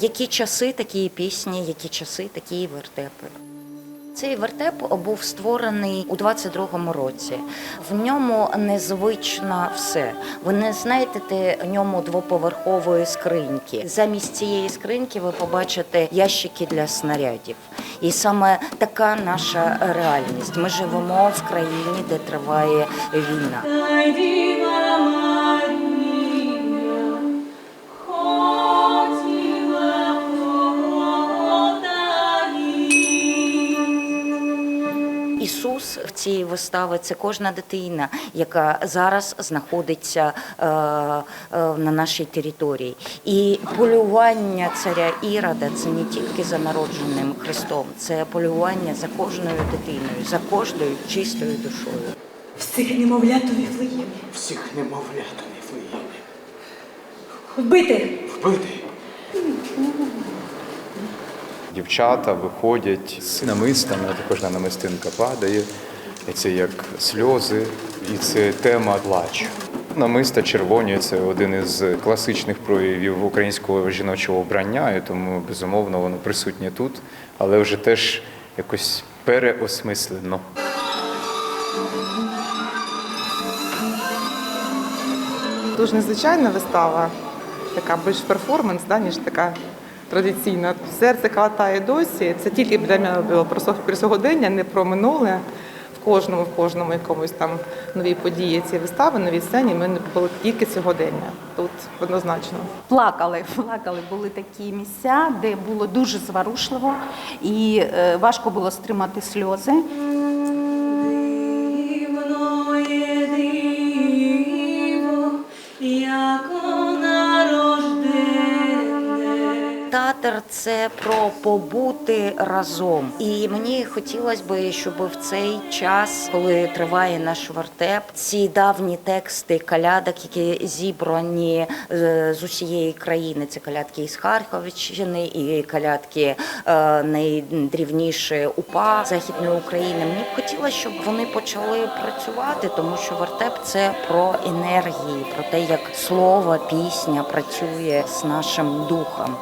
Які часи, такі пісні, які часи, такі вертепи. Цей вертеп був створений у 22-му році. В ньому незвично все. Ви не знайдете в ньому двоповерхової скриньки. Замість цієї скриньки ви побачите ящики для снарядів. І саме така наша реальність. Ми живемо в країні, де триває війна. Ісус в цій виставі це кожна дитина, яка зараз знаходиться е, е, на нашій території. І полювання царя Ірода це не тільки за народженим Христом, це полювання за кожною дитиною, за кожною чистою душою. Всіх немовлят у Віфлеємі. Всіх немовлят у Віфлеємі. Вбити! Вбити. Дівчата виходять з намистами, також на намистинка падає. І це як сльози, і це тема плачу. Намиста червоні це один із класичних проявів українського жіночого вбрання, і тому безумовно воно присутнє тут, але вже теж якось переосмислено. Дуже незвичайна вистава, така більш перформанс, да, ніж така традиційна. Серце калатає досі. Це тільки для мене було про сьогодення, не про минуле. В кожному, в кожному якомусь там новій події цієї вистави, новій сцені. Ми не було тільки сьогодення. Тут однозначно. плакали. Плакали. Були такі місця, де було дуже зворушливо і е, важко було стримати сльози. 감사합니다. Театр це про побути разом. І мені хотілося б, щоб в цей час, коли триває наш вертеп, ці давні тексти калядок, які зібрані е, з усієї країни, це калядки із Харковщини і калядки е, найдрівніші УПА Західної України. Мені б хотілося, щоб вони почали працювати, тому що вертеп це про енергії, про те, як слово, пісня працює з нашим духом.